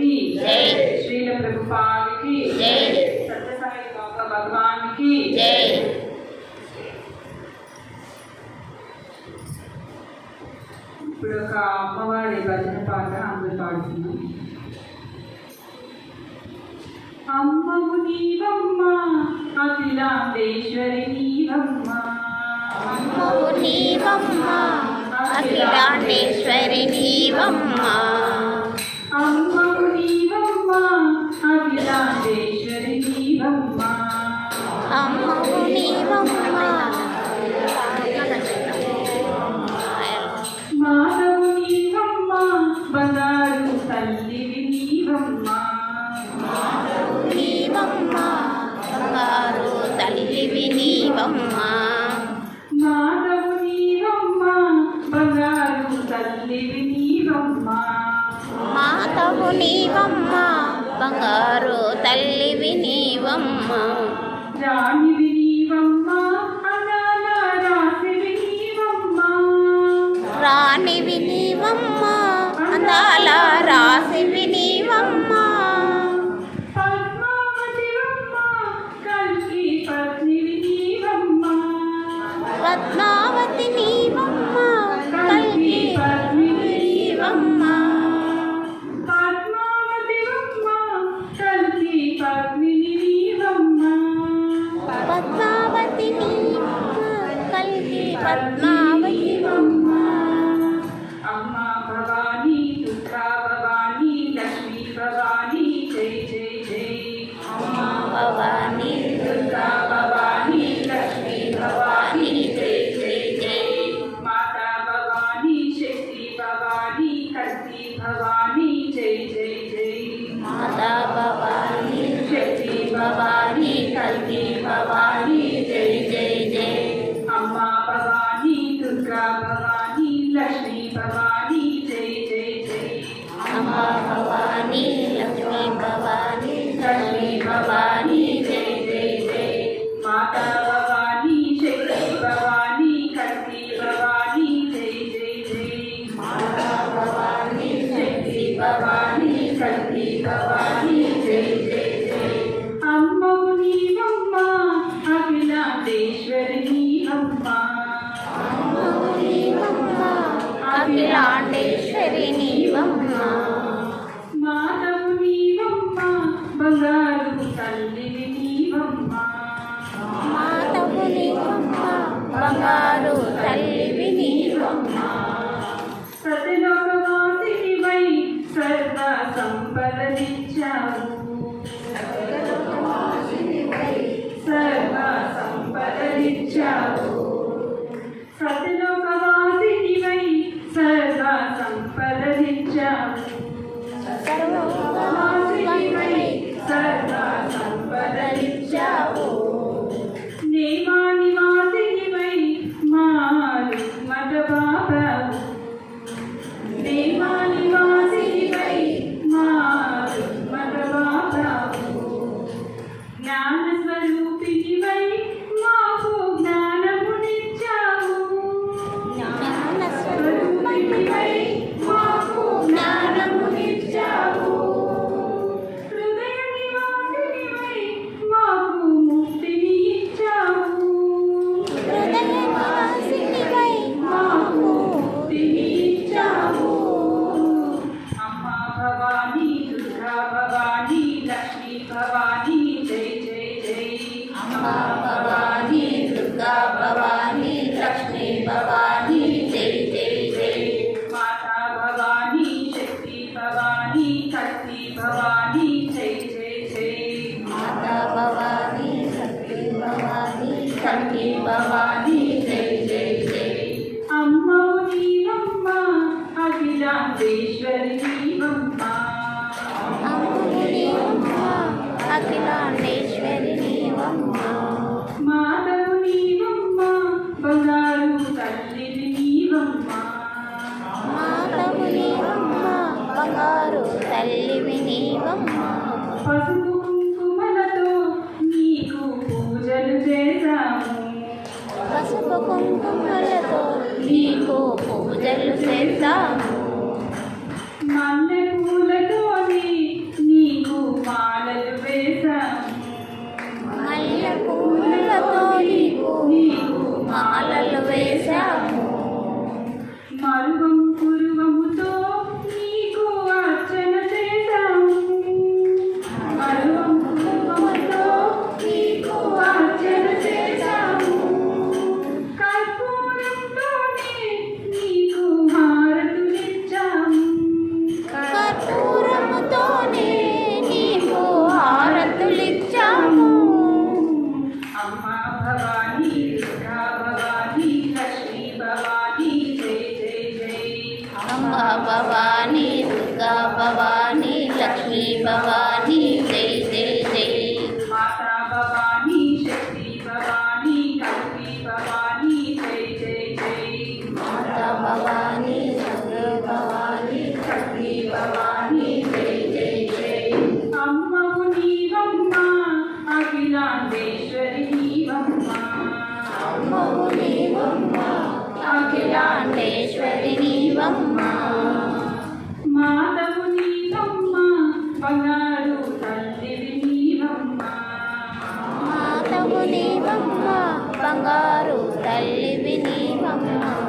की श्रील प्रभुपाल की सत्य साई बाबा भगवान की ఇప్పుడు ఒక అమ్మవారి భజన పాట అందరు పాడుతున్నాం అమ్మము నీవమ్మ అఖిలాండేశ్వరి నీవమ్మ అమ్మము నీవమ్మ అఖిలాండేశ్వరి నీవమ్మ కారు తల్లివి నీవమ్మ. అఖిలాండేశ్వరిని మాధవు నీవమ్మ బంగారు తల్లిని నీవమ్మ మాధవు నీవమ్మ బంగారు తల్లివి నీవమ్మ పసుపు కుంకుమలతో నీకు పూజలు చేశాము Monday. అంబా భవానీ దుర్గా భవానీ లక్ష్మీ భవానీ జై జై జై. మాతా భవానీ శక్తి భవానీ లక్ష్మీ భవానీ అఖిలాండేశ్వరి అఖిలాండేశ్వరి నీవమ్మ. బంగారు తల్లివి నీవమ్మ.